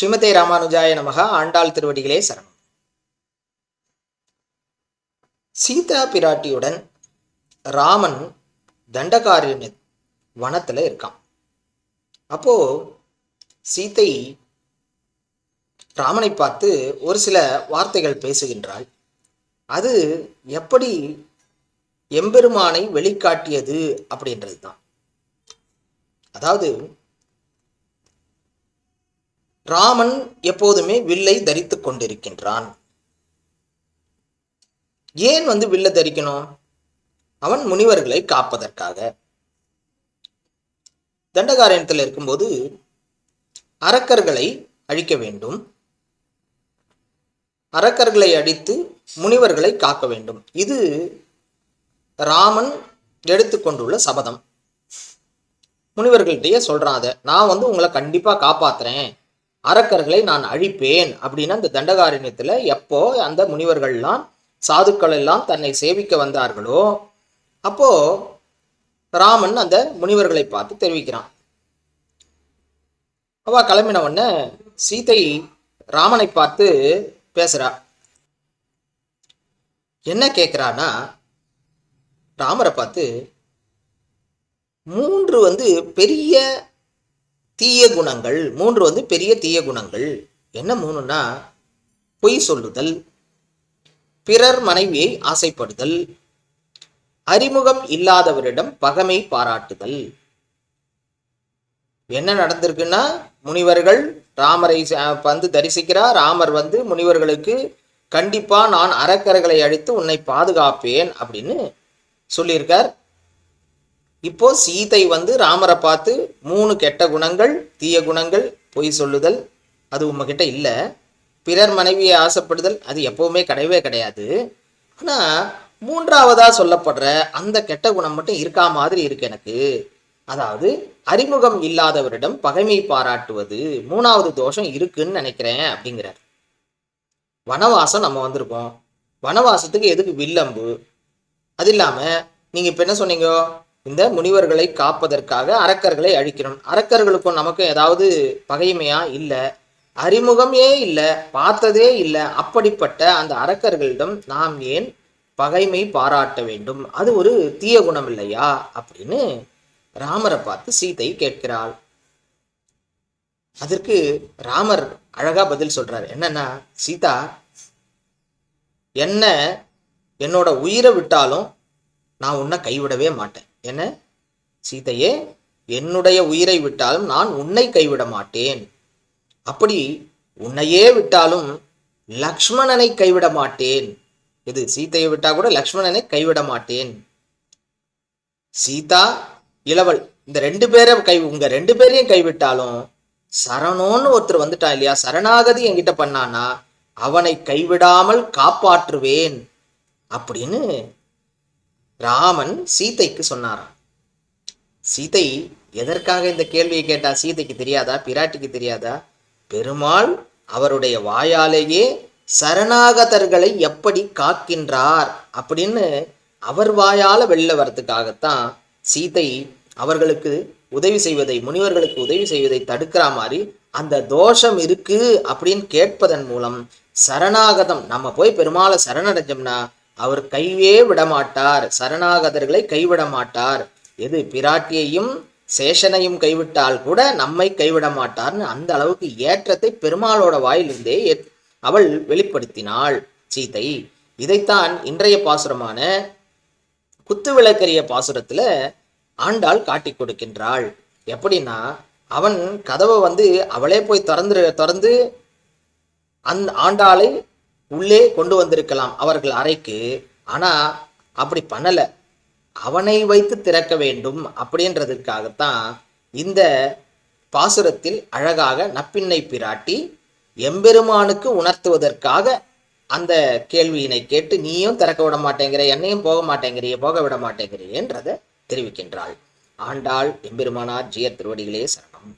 ஸ்ரீமதே ராமானுஜாய நமகா ஆண்டாள் திருவடிகளே சரணம். சீதா பிராட்டியுடன் ராமன் தண்டகாரண்ய வனத்தில் இருக்கான். அப்போ சீதை ராமனை பார்த்து ஒரு சில வார்த்தைகள் பேசுகின்றாள். அது எப்படி எம்பெருமானை வெளிக்காட்டியது அப்படின்றது தான் அதாவது ராமன் எப்போதுமே வில்லை தரித்து கொண்டிருக்கின்றான். ஏன் வந்து வில்லை தரிக்கணும்? அவன் முனிவர்களை காப்பதற்காக. தண்டகாரண்யத்தில் இருக்கும்போது அரக்கர்களை அழிக்க வேண்டும். அரக்கர்களை அடித்து முனிவர்களை காக்க வேண்டும். இது ராமன் எடுத்துக்கொண்டுள்ள சபதம். முனிவர்கள்ட்டயே சொல்றான் அதை. நான் வந்து உங்களை கண்டிப்பா காப்பாத்துறேன். அரக்கர்களை நான் அழிப்பேன் அப்படின்னு அந்த தண்டகாரண்யத்தில் எப்போ அந்த முனிவர்கள்லாம் சாதுக்கள் எல்லாம் தன்னை சேவிக்க வந்தார்களோ அப்போ ராமன் அந்த முனிவர்களை பார்த்து தெரிவிக்கிறான். அவ கிளம்பின உடனே சீதை ராமனை பார்த்து பேசுறா. என்ன கேட்குறான்னா ராமரை பார்த்து மூன்று வந்து பெரிய தீய குணங்கள் மூன்று வந்து பெரிய தீய குணங்கள். என்ன மூணுன்னா பொய் சொல்லுதல் பிறர் மனைவியை ஆசைப்படுதல் அறிமுகம் இல்லாதவரிடம் பகமை பாராட்டுதல். என்ன நடந்திருக்குன்னா முனிவர்கள் ராமரை ச- வந்து தரிசிக்கிறார். ராமர் வந்து முனிவர்களுக்கு கண்டிப்பா நான் அரக்கர்களை அழித்து உன்னை பாதுகாப்பேன் அப்படின்னு சொல்லியிருக்கார். இப்போ சீதை வந்து ராமரை பார்த்து மூணு கெட்ட குணங்கள் தீய குணங்கள் பொய் சொல்லுதல் அது உங்ககிட்ட இல்லை. பிறர் மனைவியை ஆசைப்படுதல் அது எப்பவுமே கிடையவே கிடையாது. ஆனால் மூன்றாவதாக சொல்லப்படுற அந்த கெட்ட குணம் மட்டும் இருக்கா மாதிரி இருக்கு எனக்கு. அதாவது அறிமுகம் இல்லாதவரிடம் பகைமை பாராட்டுவது மூணாவது தோஷம் இருக்குன்னு நினைக்கிறேன் அப்படிங்கிறார். வனவாசம் நம்ம வந்திருக்கோம். வனவாசத்துக்கு எதுக்கு வில்லம்பு? அது இல்லாமல் நீங்கள் இப்போ என்ன சொன்னீங்க? இந்த முனிவர்களை காப்பதற்காக அரக்கர்களை அழிக்கணும் அரக்கர்களுக்கும் நமக்கும் ஏதாவது பகைமையா? இல்லை. அறிமுகமே இல்லை. பார்த்ததே இல்லை. அப்படிப்பட்ட அந்த அரக்கர்களிடம் நாம் ஏன் பகைமை பாராட்ட வேண்டும்? அது ஒரு தீய குணம் இல்லையா? அப்படின்னு ராமரை பார்த்து சீதை கேட்கிறாள். அதற்கு ராமர் அழகா பதில் சொல்றாரு. என்னன்னா சீதா என்ன என்னோட உயிரை விட்டாலும் நான் உன்னை கைவிடவே மாட்டேன். என்ன? சீதையே என்னுடைய உயிரை விட்டாலும் நான் உன்னை கைவிட மாட்டேன். அப்படி உன்னையே விட்டாலும் லக்ஷ்மணனை கைவிட மாட்டேன். இது சீதையை விட்டா கூட லக்ஷ்மணனை கைவிட மாட்டேன். சீதா இளவல் இந்த ரெண்டு பேரை கை உங்க ரெண்டு பேரையும் கைவிட்டாலும் சரணோன்னு ஒருத்தர் வந்துட்டான் இல்லையா? சரணாகதி என்கிட்ட பண்ணானா அவனை கைவிடாமல் காப்பாற்றுவேன். அப்படின்னு ராமன் சீதைக்கு சொன்னாராம். சீதை எதற்காக இந்த கேள்வியை கேட்டா? சீதைக்கு தெரியாதா? பிராட்டிக்கு தெரியாதா? பெருமாள் அவருடைய வாயாலேயே சரணாகதர்களை எப்படி காக்கின்றார் அப்படின்னு அவர் வாயால வெளில வர்றதுக்காகத்தான் சீதை அவர்களுக்கு உதவி செய்வதை முனிவர்களுக்கு உதவி செய்வதை தடுக்கிற மாதிரி அந்த தோஷம் இருக்கு அப்படின்னு கேட்பதன் மூலம் சரணாகதம் நம்ம போய் பெருமாளை சரணடைஞ்சோம்னா அவர் கைவே விட மாட்டார் சரணாகதர்களை கைவிட மாட்டார் எது பிராட்டியையும் சேஷனையும் கைவிட்டால் கூட நம்மை கைவிட மாட்டார்னு அந்த அளவுக்கு ஏற்றத்தை பெருமாளோட வாயிலிருந்தே அவள் வெளிப்படுத்தினாள். சீதை இதைத்தான் இன்றைய பாசுரமான குத்துவிளக்கரிய பாசுரத்துல ஆண்டாள் காட்டி கொடுக்கின்றாள். எப்படின்னா அவன் கதவை வந்து அவளே போய் திறந்து திறந்து அந் ஆண்டாளை உள்ளே கொண்டு வந்திருக்கலாம் அவர்கள் அறைக்கு. ஆனால் அப்படி பண்ணலை. அவனை வைத்து திறக்க வேண்டும் அப்படின்றதுக்காகத்தான் இந்த பாசுரத்தில் அழகாக நப்பின்னை பிராட்டி எம்பெருமானுக்கு உணர்த்துவதற்காக அந்த கேள்வியினை கேட்டு நீயும் திறக்க விட மாட்டேங்கிற என்னையும் போக மாட்டேங்கிறிய போக விட மாட்டேங்கிறியன்றதை தெரிவிக்கின்றாள். ஆண்டாள் எம்பெருமானார் ஜிய திருவடிகளே சரணம்.